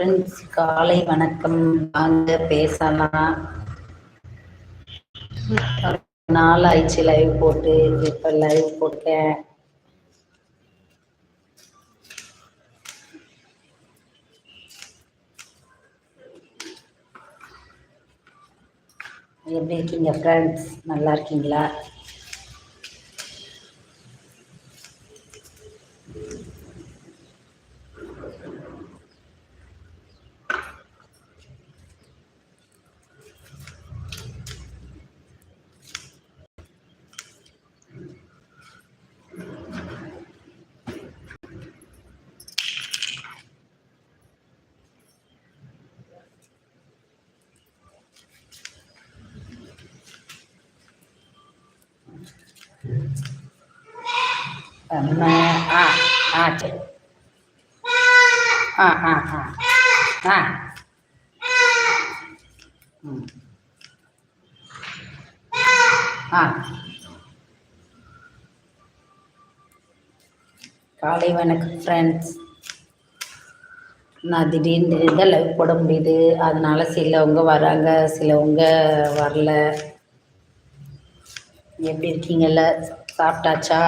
Friends காலை வணக்கம். வாங்க பேசலாம். நாள் ஆயிடுச்சு லைவ் போட்டு. இப்போ லைவ் போட்டேன். எப்படி இருக்கீங்க ஃப்ரெண்ட்ஸ் நல்லா இருக்கீங்களா? நம்ம ஆ ஆ சரி ஆ ஆ ஆ ஆ ம் ஆ காலை வணக்கம் ஃப்ரெண்ட்ஸ் நான் திடீர்னு இதில் லைவ் போட முடியுது? அதனால சிலவங்க வராங்க சிலவங்க வரல. எப்படி இருக்கீங்கல்ல? சாப்பிட்டாச்சா?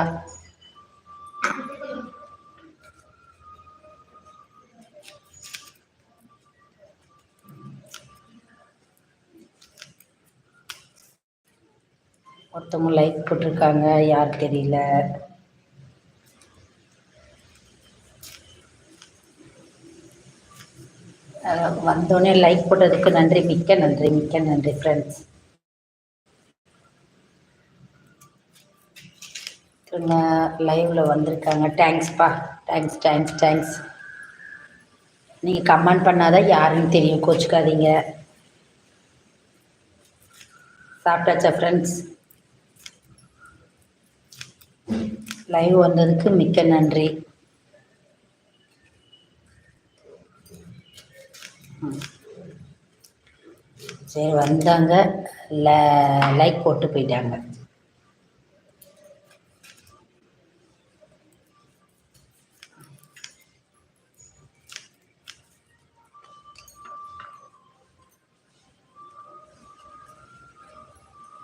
ஒருத்தவங்க லைக் போட்டிருக்காங்க. யார் தெரியல. வந்தோடனே லைக் போட்டதுக்கு நன்றி. மிக்க நன்றி. மிக்க நன்றி ஃப்ரெண்ட்ஸ் திரும்ப லைவ்ல வந்திருக்காங்க. தேங்க்ஸ்ப்பா தேங்க்ஸ் தேங்க்ஸ் தேங்க்ஸ் நீங்கள் கமெண்ட் பண்ணாதான் யாருன்னு தெரியும். கோச்சுக்காதீங்க. சாப்பிட்டாச்சா ஃப்ரெண்ட்ஸ் லைவ் வந்ததுக்கு மிக்க நன்றி. சரி வந்தாங்க. லைக் போட்டு போயிட்டாங்க.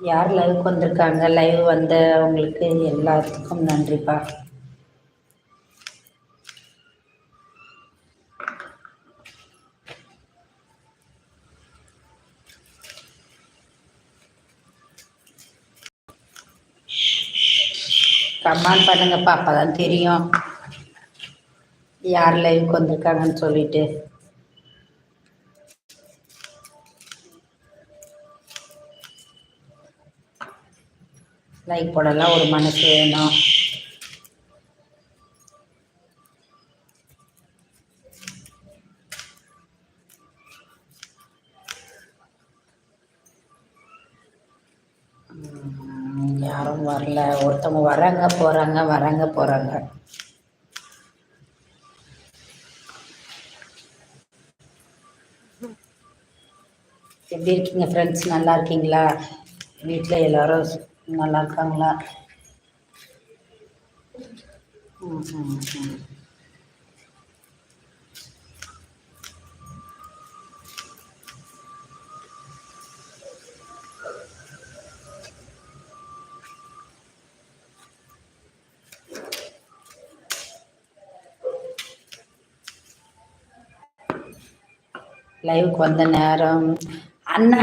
யார் லைவுக்கு வந்திருக்காங்க? லைவ் வந்த உங்களுக்கு எல்லாத்துக்கும் நன்றிப்பா. கமெண்ட் பண்ணுங்கப்பா அப்பதான் தெரியும். யார் லைவுக்கு வந்திருக்காங்கன்னு சொல்லிட்டு. லைக் போடலாம் ஒரு மனசு வேணும். யாரும் வரல. ஒருத்தவங்க வராங்க போறாங்க வராங்க போறாங்க. எப்படி இருக்கீங்க ஃப்ரெண்ட்ஸ் நல்லா இருக்கீங்களா? வீட்டில் எல்லாரும் நல்லா இருக்காங்களா ம், ம், ம். லைவுக்கு வந்த நேரம். அண்ணா.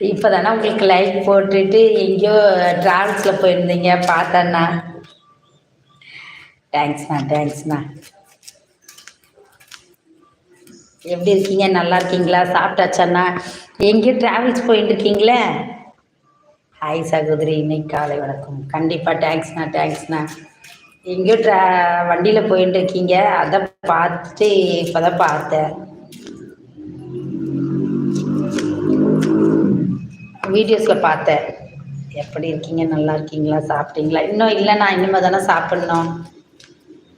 இப்போ தானே உங்களுக்கு லைக் போட்டுட்டு எங்கேயோ ட்ராவல்ஸில் போயிருந்தீங்க பார்த்தேண்ணா தேங்க்ஸ்ண்ணா தேங்க்ஸ்ண்ணா எப்படி இருக்கீங்க? நல்லா இருக்கீங்களா? சாப்பிட்டாச்சாண்ணா? எங்கேயோ ட்ராவல்ஸ் போயிட்டு இருக்கீங்களே? ஹாய் சகோதரி இன்னைக்கு காலை வணக்கம். கண்டிப்பாக தேங்க்ஸ்ண்ணா தேங்க்ஸ்ண்ணா எங்கேயோ ட்ரா வண்டியில் போயிட்டு இருக்கீங்க. அதை பார்த்துட்டு இப்போ தான் பார்த்தேன். வீடியோஸில் பார்த்தேன். எப்படி இருக்கீங்க? நல்லா இருக்கீங்களா? சாப்பிட்டீங்களா? இன்னும் இல்லை நான் இனிமேல் தானே சாப்பிட்ணும்.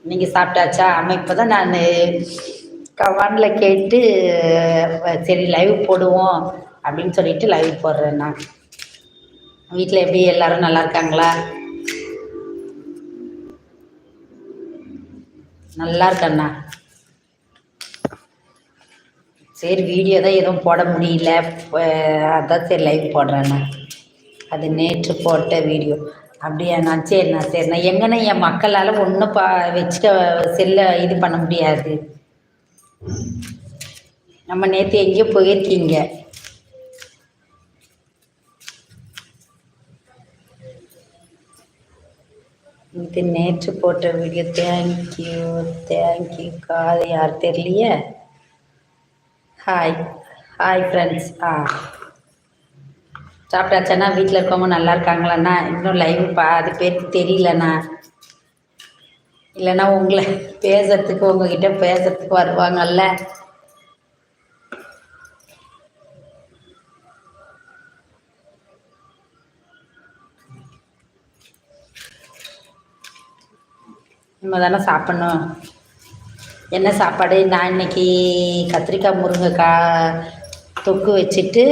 நீங்கள் சாப்பிட்டாச்சா? ஆமாம் இப்போ தான் நான் கவானில் கேட்டு சரி லைவ் போடுவோம் அப்படின்னு சொல்லிட்டு லைவ் போடுறேன் நான். வீட்டில் எப்படி எல்லாரும் நல்லா இருக்காங்களா? நல்லா இருக்கண்ணா சரி வீடியோ தான் எதுவும் போட முடியல. அதான் சரி லைவ் போடுறேண்ணா அது நேற்று போட்ட வீடியோ அப்படியாண்ணா சரிண்ணா சரிண்ணா எங்கன்னா என் மக்களால் ஒன்றும் பா வச்சுக்க செல்ல இது பண்ண முடியாது. நம்ம நேற்று எங்கேயோ போயிருக்கீங்க. இது நேற்று போட்ட வீடியோ தேங்க்யூ தேங்க்யூ காது யார் தெரியலையே? ஹாய் ஹாய் ஃப்ரெண்ட்ஸ் ஆ. சாப்பிட்டாச்சண்ணா? வீட்டில் இருக்கவங்க நல்லா இருக்காங்களாண்ணா? இன்னும் லைவ் பாதி பேருக்கு தெரியலண்ணா. இல்லைன்னா உங்களை பேசுறதுக்கு உங்ககிட்ட பேசுறதுக்கு வருவாங்கல்ல. நம்ம தானே சாப்பிட்ணும். என்ன சாப்பாடு? நான் இன்னைக்கு கத்திரிக்காய் முருங்கைக்காய் தொக்கு வச்சுட்டு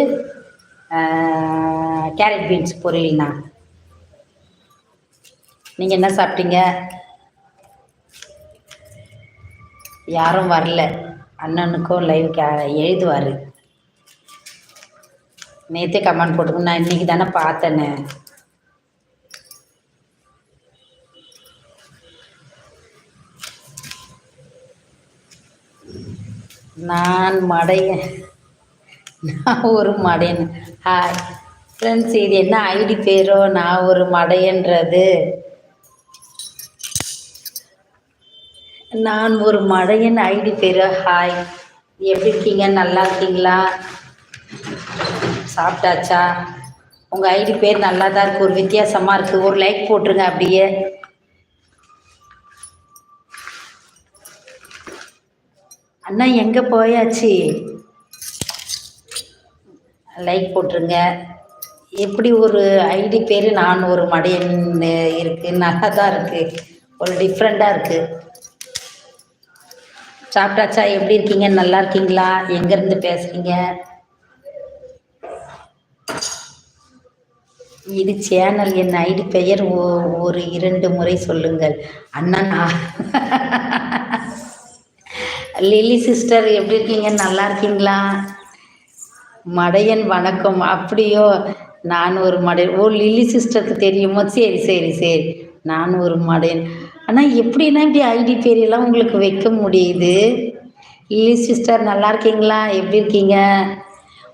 கேரட் பீன்ஸ் பொரியல்ண்ணா. நீங்கள் என்ன சாப்பிட்டீங்க? யாரும் வரல. அண்ணனுக்கும் லைவ் கே எழுதுவார். நேற்றே கமெண்ட் போட்டுக்கணும். நான் இன்னைக்கு தானே பார்த்தேனே. நான் மடையன். நான் ஒரு மடையன். ஹாய் ஃப்ரெண்ட்ஸ் இது என்ன ஐடி பேரோ? நான் ஒரு மடையன்றது. நான் ஒரு மடையன் ஐடி பேரோ? ஹாய் எப்படி இருக்கீங்க? நல்லா இருக்கீங்களா? சாப்பிட்டாச்சா? உங்கள் ஐடி பேர் நல்லா தான் இருக்குது ஒரு வித்தியாசமாக இருக்குது ஒரு லைக் போட்டுருங்க அப்படியே. அண்ணா எங்கே போயாச்சு? லைக் போட்டுருங்க. எப்படி ஒரு ஐடி பேர்? நான் ஒரு மடையன் இருக்குது நல்லா தான் இருக்குது ஒரு டிஃப்ரெண்ட்டாக இருக்குது சாப்பிட்டாச்சா? எப்படி இருக்கீங்க? நல்லா இருக்கீங்களா? எங்கேருந்து பேசுகிறீங்க இது சேனல் என் ஐடி பெயர் ஓ- ஒரு இரண்டு முறை சொல்லுங்கள். அண்ணா லில்லி சிஸ்டர் எப்படி இருக்கீங்க? நல்லா இருக்கீங்களா? மடையன் வணக்கம். அப்படியோ நான் ஒரு மடையன். ஓ லில்லி சிஸ்டருக்கு தெரியுமோ? சரி சரி சரி. நான் ஒரு மடையன். ஆனால் எப்படின்னா இப்படி ஐடி பேரெல்லாம் உங்களுக்கு வைக்க முடியுது? லில்லி சிஸ்டர் நல்லா இருக்கீங்களா? எப்படி இருக்கீங்க?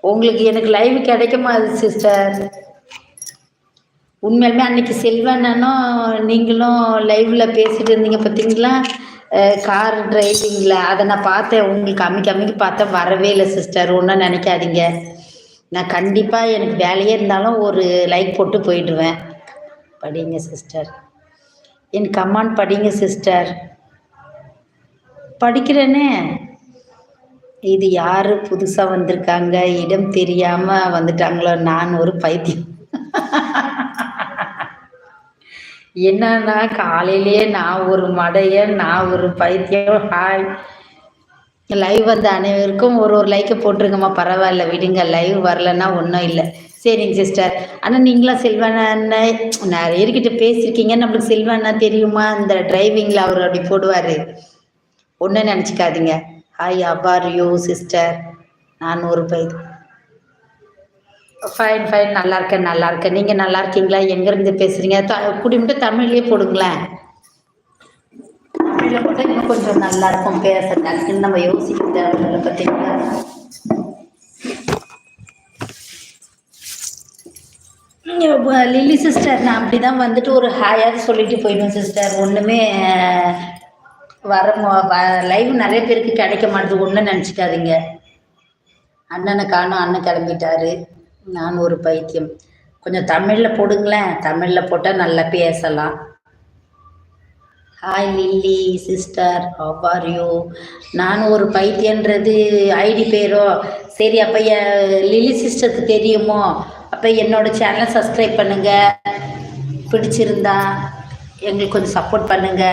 உங்களுக்கு எனக்கு லைவ் கிடைக்குமா அது சிஸ்டர்? உண்மையாலுமே அன்னைக்கு செல்வண்ணனும் நீங்களும் லைவ்ல பேசிட்டு இருந்தீங்க பார்த்தீங்களா கார் டிரைவிங்கில் அதை நான் பார்த்தேன். உங்களுக்கு அமைக்க அம்மிக்கு பார்த்தேன். வரவே இல்லை சிஸ்டர் ஒன்றும் நினைக்காதீங்க. நான் கண்டிப்பாக எனக்கு வேலையே இருந்தாலும் ஒரு லைக் போட்டு போயிடுவேன். படிங்க சிஸ்டர் என் கமாண்ட் படிங்க சிஸ்டர் படிக்கிறேனே. இது யார் புதுசாக வந்திருக்காங்க? இடம் தெரியாமல் வந்துட்டாங்களோ? நான் ஒரு பைத்தியம். என்னன்னா காலையிலேயே நான் ஒரு மடையன் நான் ஒரு பைத்தியம் ஹாய். லைவ் வந்த அனைவருக்கும் ஒரு ஒரு லைக்கை போட்டுருங்கம்மா பரவாயில்ல விடுங்க லைவ் வரலன்னா ஒன்றும் இல்லை. சரிங்க சிஸ்டர் ஆனால் நீங்களாம் செல்வண்ணா நிறைய பேர்கிட்ட பேசியிருக்கீங்க நம்மளுக்கு செல்வண்ணா தெரியுமா? இந்த டிரைவிங்கில் அவர் அப்படி போடுவார். ஒன்றும் நினச்சிக்காதீங்க. ஹாய் அபார் யூ சிஸ்டர் நான் ஒரு பைத்தியம் ஃபைன் ஃபைன் நல்லா இருக்கேன் நல்லா இருக்கேன் நீங்கள் நல்லா இருக்கீங்களா எங்கேருந்து பேசுகிறீங்க த குடிமிட்டு தமிழ்லேயே போடுங்களேன். தமிழில் போட்டால் இன்னும் கொஞ்சம் நல்லா இருக்கும் பேச டக்குன்னு நம்ம யோசிக்க தேவையில்லை பார்த்தீங்களா? லில்லி சிஸ்டர் நான் அப்படி தான் வந்துட்டு ஒரு ஹாயாவது சொல்லிட்டு போயிடுவேன் சிஸ்டர் ஒன்றுமே வர லைவ் நிறைய பேருக்கு கிடைக்க மாட்டேது ஒன்றும் நினச்சிக்காதீங்க. அண்ணனை காணும் அண்ணன் கிளம்பிட்டாரு. நான் ஒரு பைத்தியம். கொஞ்சம் தமிழில் போடுங்களேன். தமிழில் போட்டால் நல்லா பேசலாம். Hi Lilly sister are you நான் ஒரு பைத்தியன்றது ஐடி பேரோ? சரி அப்போ லில்லி சிஸ்டருக்கு தெரியுமோ? அப்போ என்னோட சேனலை சப்ஸ்கிரைப் பண்ணுங்க. பிடிச்சிருந்தா எங்களுக்கு கொஞ்சம் சப்போர்ட் பண்ணுங்க.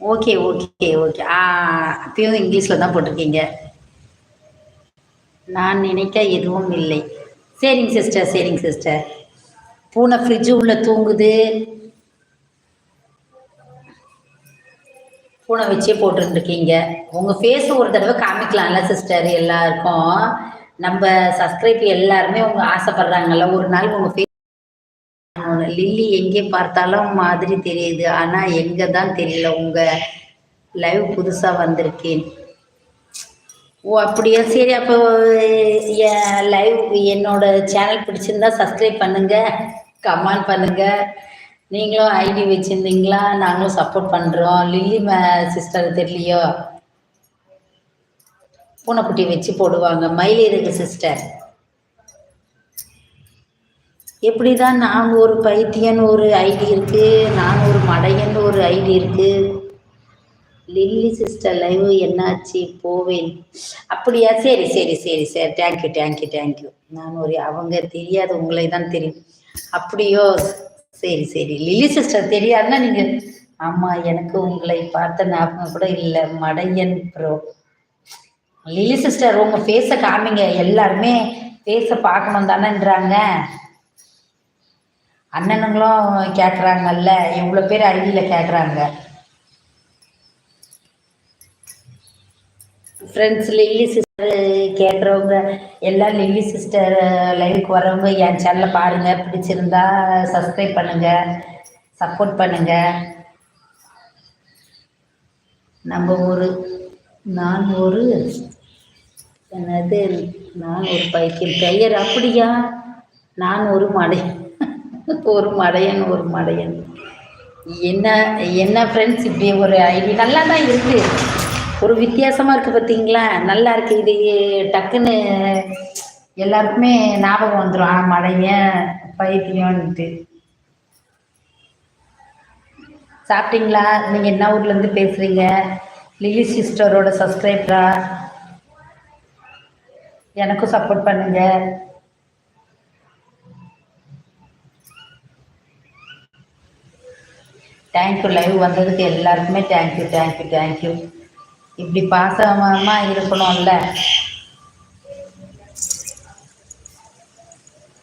ஓகே ஓகே ஓகே ஆ அப்பயும் இங்கிலீஷில் தான் போட்டிருக்கீங்க. நான் நினைக்க எதுவும் இல்லை. சரிங்க சிஸ்டர் சரிங்க சிஸ்டர் பூனை ஃப்ரிட்ஜு உள்ள தூங்குது. பூனை வச்சே போட்டுருந்துருக்கீங்க. உங்கள் ஃபேஸ் ஒரு தடவை காமிக்கலாம்ல சிஸ்டர் எல்லாருக்கும். நம்ம சப்ஸ்கிரைப் எல்லாருமே உங்க ஆசைப்படுறாங்கல்ல ஒரு நாள் உங்கள் ஃபேஸ் லில்லி எங்கே பார்த்தாலும் மாதிரி தெரியுது. ஆனால் எங்கே தான் தெரியல உங்கள் லைவ் புதுசாக வந்திருக்கேன். ஓ அப்படியா? சரி அப்போ என் லைவ் என்னோட சேனல் பிடிச்சிருந்தா சப்ஸ்கிரைப் பண்ணுங்க கமெண்ட் பண்ணுங்க. நீங்களும் ஐடி வச்சிருந்தீங்களா? நாங்களும் சப்போர்ட் பண்றோம். லில்லி மே சிஸ்டர் தெரியலையோ? பூனைக்குட்டி வச்சு போடுவாங்க. மயில் இருக்கு சிஸ்டர் எப்படிதான் நான் ஒரு பைத்தியன் ஒரு ஐடி இருக்கு. நான் ஒரு மடையன் ஒரு ஐடி இருக்கு. லில்லி சிஸ்டர் லைவ் என்னாச்சு? போவேன். அப்படியா? சரி சரி சரி சரி. தேங்க்யூ தேங்க்யூ தேங்க்யூ நான் ஒரு அவங்க தெரியாது உங்களை தான் தெரியும். அப்படியோ? சரி சரி. லில்லி சிஸ்டர் தெரியாதுன்னா நீங்க ஆமா எனக்கு உங்களை பார்த்த ஞாபகம் கூட இல்லை. மடையன் ப்ரோ லில்லி சிஸ்டர் உங்க ஃபேஸை காமிங்க. எல்லாருமே ஃபேஸை பார்க்கணும் தானேன்றாங்க. அண்ணனுங்களும் கேட்குறாங்கல்ல எவ்வளோ பேர் ஐடியில் கேட்குறாங்க ஃப்ரெண்ட்ஸ் லில்லி சிஸ்டர் கேட்குறவங்க எல்லாம் லில்லி சிஸ்டர் லைவுக்கு வரவங்க என் சேனலை பாருங்கள் பிடிச்சிருந்தா சப்ஸ்கிரைப் பண்ணுங்கள் சப்போர்ட் பண்ணுங்கள் நம்ம ஒரு நான் ஒரு என்னது? நான் ஒரு பைக்கின் பெயர் அப்படியா? நான் ஒரு மடை ஒரு மடையன் ஒரு மடையன். என்ன என்ன ஃப்ரெண்ட்ஸ் இப்படி ஒரு ஐடி? நல்லா தான் இருக்குது ஒரு வித்தியாசமாக இருக்குது பார்த்தீங்களா நல்லா இருக்கு இது டக்குன்னு எல்லாருக்குமே ஞாபகம் வந்துடும் ஆ மடையன் பைத்தியம்ன்ட்டு சாப்பிட்டீங்களா? நீங்கள் என்ன ஊர்லேருந்து பேசுகிறீங்க லிலி சிஸ்டரோட சப்ஸ்கிரைபரா எனக்கும் சப்போர்ட் பண்ணுங்க. தேங்க்யூ லைவ் வந்ததுக்கு எல்லாருக்குமே தேங்க்யூ தேங்க்யூ தேங்க்யூ இப்படி பாசமா இருக்கணும்ல.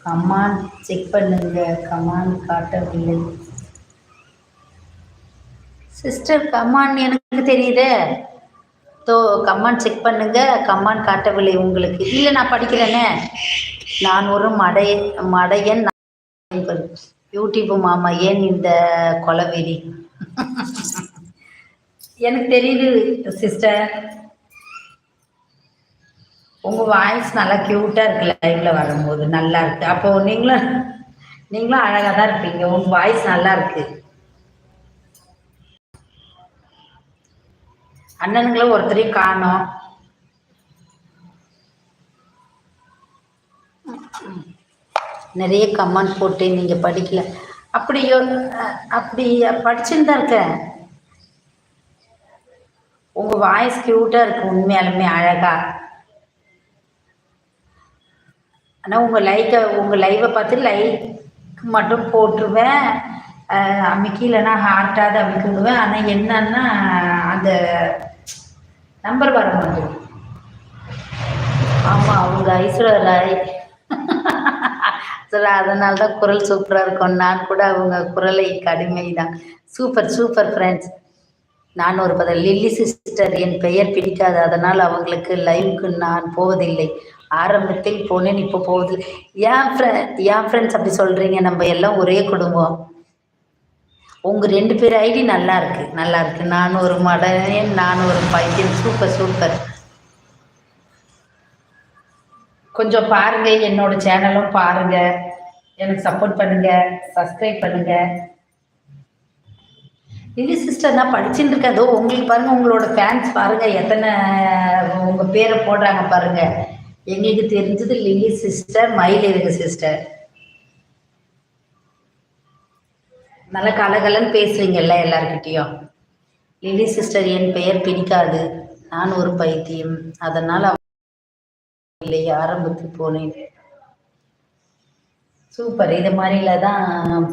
கமான் செக் பண்ணுங்க. கமான் காட்டவில்லை. சிஸ்டர் கமான் எனக்கு தெரியுதே. தோ கமான் செக் பண்ணுங்க. கமான் காட்டவில்லை உங்களுக்கு. இல்லை நான் படிக்கிறேனே. நான் ஒரு மடைய மடையன். யூடியூப் மாமா. ஏன் இந்த கொலவெறி? எனக்கு தெரியுது சிஸ்டர் உங்கள் வாய்ஸ் நல்லா க்யூட்டாக இருக்கு லைவ்ல வரும்போது. நல்லா இருக்கு. அப்போ நீங்களும் நீங்களும் அழகாக தான் இருப்பீங்க. உங்கள் வாய்ஸ் நல்லா இருக்கு. அண்ணனுங்களும் ஒருத்தரையும் காணோம். நிறைய கமெண்ட் போட்டு நீங்கள் படிக்கல. அப்படியோ அப்படி படிச்சுன்னு தான் இருக்கேன். உங்கள் வாய்ஸ் க்யூட்டாக இருக்குது உண்மையாலுமே அழகாக ஆனால் உங்கள் லைக்கை உங்கள் லைவை பார்த்து லைக் மட்டும் போட்டுருவேன். அமைக்கி இல்லைன்னா ஹார்ட்டாக அமைக்க விடுவேன். ஆனால் என்னன்னா அந்த நம்பர் வர மாட்டேன் ஆமாம் அவங்க ஐஸ்வர்யா ராய் சார் அதனால தான் குரல் சூப்பராக இருக்கும் நான் கூட அவங்க குரலை கடுமை தான் சூப்பர் சூப்பர் ஃப்ரெண்ட்ஸ் நான் ஒரு பத லில்லி சிஸ்டர் என் பெயர் பிடிக்காது. அதனால் அவங்களுக்கு லைவுக்கு நான் போவதில்லை. ஆரம்பத்தில் போனேன் இப்போ போவதில்லை. ஏன் ஃப்ரெண்ட் ஏன் ஃப்ரெண்ட்ஸ் அப்படி சொல்கிறீங்க நம்ம எல்லாம் ஒரே குடும்பம். உங்கள் ரெண்டு பேர் ஐடி நல்லா இருக்கு நல்லா இருக்கு. நான் ஒரு மடன் நான் ஒரு பையன். Super super. கொஞ்சம் பாருங்க என்னோட சேனலும் பாருங்க. எனக்கு சப்போர்ட் பண்ணுங்க சப்ஸ்கிரைப் பண்ணுங்க. இல்லை சிஸ்டர் நான் படிச்சுட்டு இருக்கேன் ஏதோ உங்களுக்கு பாருங்க உங்களோட ஃபேன்ஸ் பாருங்க எத்தனை உங்க பேரை போடுறாங்க பாருங்க. எங்களுக்கு தெரிஞ்சது லில்லி சிஸ்டர் மயில் இருக்கு சிஸ்டர் நல்ல கலகலன்னு பேசுறீங்கல்ல எல்லார்கிட்டயும். லில்லி சிஸ்டர் என் பெயர் பிடிக்காது. நான் ஒரு பைத்தியம். அதனால் இல்லை ஆரம்பத்துக்கு போனேன். சூப்பர் இது மாதிரில தான்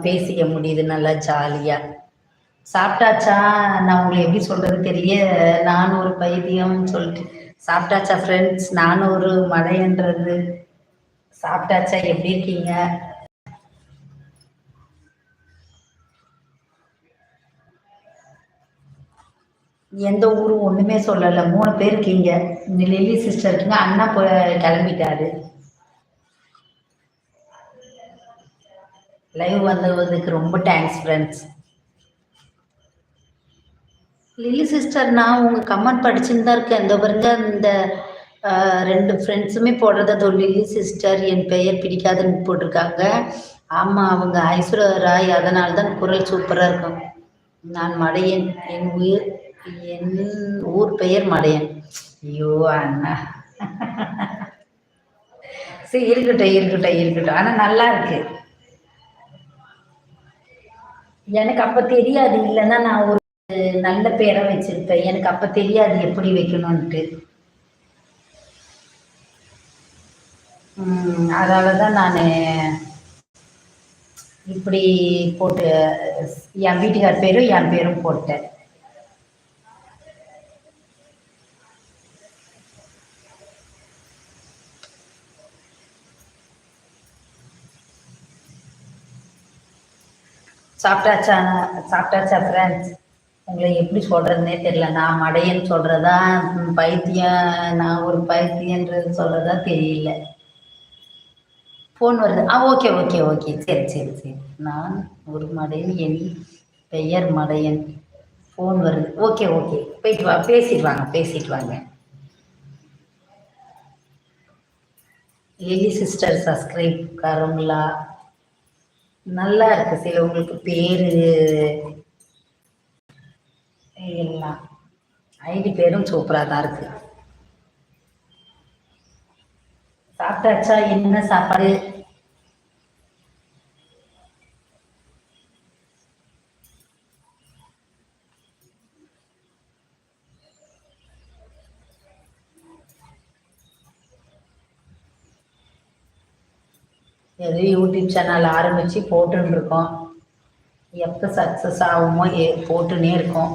பேசிக்க முடியுது நல்லா ஜாலியாக சாப்பிட்டாச்சா? நான் உங்களை எப்படி சொல்றது தெரிய நான் ஒரு பைத்தியம் சொல்லிட்டு. சாப்பிட்டாச்சா ஃப்ரெண்ட்ஸ் நானும் ஒரு மழைன்றது சாப்பிட்டாச்சா? எப்படி இருக்கீங்க? எந்த ஊரும் ஒன்றுமே சொல்லலை. மூணு பேர் இருக்கீங்க. இந்த லில்லி சிஸ்டர் இருக்கீங்க. அண்ணா போய் கிளம்பிட்டாரு. லைவ் வந்ததுக்கு ரொம்ப தேங்க்ஸ் ஃப்ரெண்ட்ஸ் லில்லி சிஸ்டர் நான் உங்கள் கமெண்ட் படிச்சுன்னு தான் இருக்கேன். இந்த பாருங்க இந்த ரெண்டு ஃப்ரெண்ட்ஸுமே போடுறத அதோ லில்லி சிஸ்டர் என் பெயர் பிடிக்காதுன்னு போட்டிருக்காங்க. ஆமாம் அவங்க ஐஸ்வர்யா ராய் அதனால தான் குரல் சூப்பராக இருக்கும். நான் மடையன். என் உயிர் என் ஊர் பெயர் மடையன். ஐயோ அண்ணா. சரி இருக்கட்டும் இருக்கட்டும் இருக்கட்டும். ஆனால் நல்லா இருக்கு. எனக்கு அப்போ தெரியாது. இல்லைன்னா நான் ஒரு நல்ல பேரை வச்சிருப்பேன். எனக்கு அப்போ தெரியாது எப்படி வைக்கணும்ட்டு அதால தான் நான் இப்படி போட்டு என் வீட்டுக்கார் பேரும் என் பேரும் போட்டேன். சாப்பிட்டாச்சா சாப்பிட்டாச்சா ஃப்ரெண்ட்ஸ் உங்களை எப்படி சொல்கிறதுனே தெரியல. நான் மடையன்னு சொல்கிறதா பைத்தியம் நான் ஒரு பைத்தியன்றது சொல்றதா தெரியல. ஃபோன் வருது. ஆ ஓகே ஓகே ஓகே சரி சரி சரி. நான் ஒரு மடையன் என் பெயர் மடையன். ஃபோன் வருது. ஓகே ஓகே போயிட்டு வா. பேசிட்டு வாங்க பேசிட்டு வாங்க. லிலி சிஸ்டர் சப்ஸ்கிரைப் காரங்களா நல்லா இருக்கு. சில உங்களுக்கு பேரு எல்லாம். ஐடி பேரும் சூப்பராக தான் இருக்கு. சாப்பிட்டாச்சா? என்ன சாப்பாடு? எதுவும் யூடியூப் சேனல் ஆரம்பித்து போட்டுருக்கோம் எப்போ சக்ஸஸ் ஆகுமோ ஏ போட்டுனே இருக்கோம்.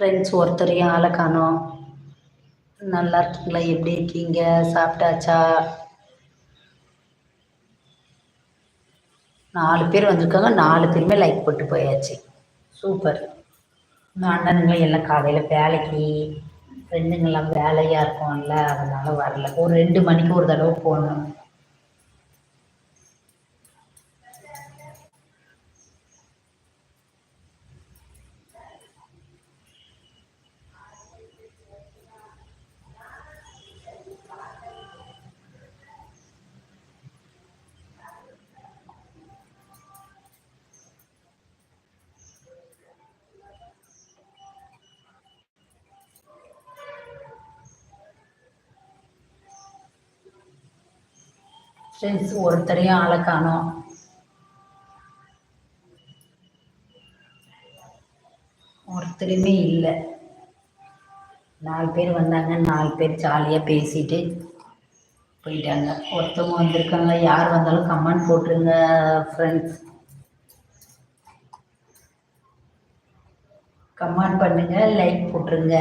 ஃப்ரெண்ட்ஸ் ஒருத்தரையும் ஆளை காணோம்? நல்லா இருக்கீங்களா? எப்படி இருக்கீங்க? சாப்பிட்டாச்சா? நாலு பேர் வந்திருக்காங்க. நாலு பேருமே லைக் போட்டு போயாச்சு. சூப்பர் அண்ணனுங்களும் எல்லாம் காலையில் வேலைக்கு ஃப்ரெண்டுங்கெல்லாம் வேலையாக இருக்கும்ல அதனால் வரல. ஒரு ரெண்டு மணிக்கு ஒரு தடவை போகணும். ஃப்ரெண்ட்ஸ் ஒருத்தரையும் ஆளை காணோம். ஒருத்தருமே இல்லை. நாலு பேர் வந்தாங்க நாலு பேர் ஜாலியாக பேசிட்டு போயிட்டாங்க. ஒருத்தவங்க வந்திருக்காங்க யார் வந்தாலும் கமெண்ட் போட்டுருங்க ஃப்ரெண்ட்ஸ் கமெண்ட் பண்ணுங்க லைக் போட்டுருங்க.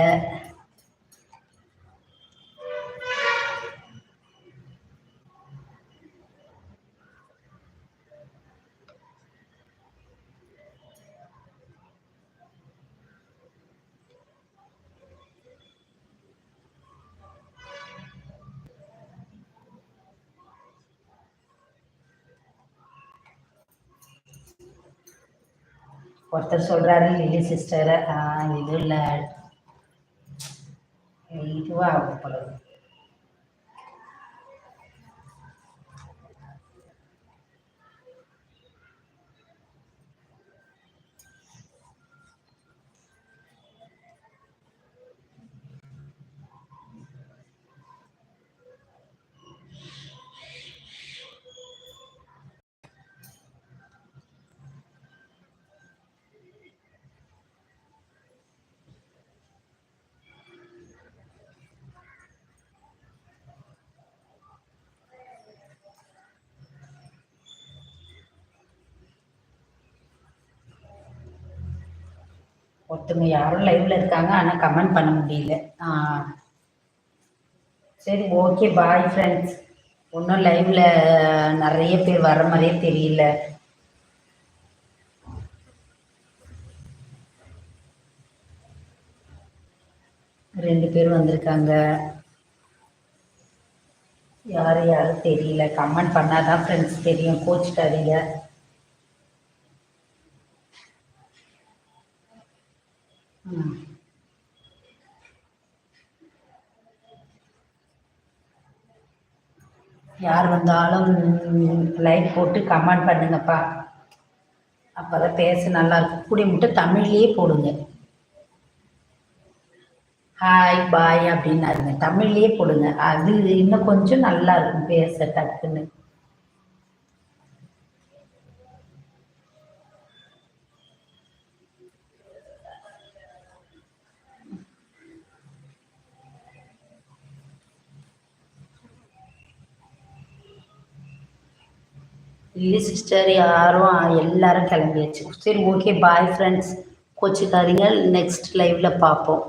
ஒருத்தர் சொல்கிறாரு லில்லி சிஸ்டர் இது இல்லை. இதுவாக போல ஒருத்தவங்க யாரும் லைவ்ல இருக்காங்க ஆனால் கமெண்ட் பண்ண முடியல. சரி ஓகே பாய் ஃப்ரெண்ட்ஸ் ஒன்றும் லைவ்ல நிறைய பேர் வர மாதிரியே தெரியல. ரெண்டு பேர் வந்திருக்காங்க. யார் யாரும் தெரியல. கமெண்ட் பண்ணாதான் ஃப்ரெண்ட்ஸ் தெரியும் கோச்சிக்காதீங்க ம் யார் வந்தாலும் லைக் போட்டு கமெண்ட் பண்ணுங்கப்பா. அப்பதான் பேச நல்லா இருக்கும். கூடி மட்டும் தமிழ்லயே போடுங்க. ஹாய் பாய் அப்படின்னாருங்க. தமிழ்லயே போடுங்க. அது இன்னும் கொஞ்சம் நல்லா இருக்கும். பேச டக்குன்னு. இல்லை சிஸ்டர் யாரும் எல்லாரும் கிளம்பியாச்சு. சரி ஓகே பாய் ஃப்ரெண்ட்ஸ் கோச்சிக்காதீங்க. நெக்ஸ்ட் லைவ்ல பார்ப்போம்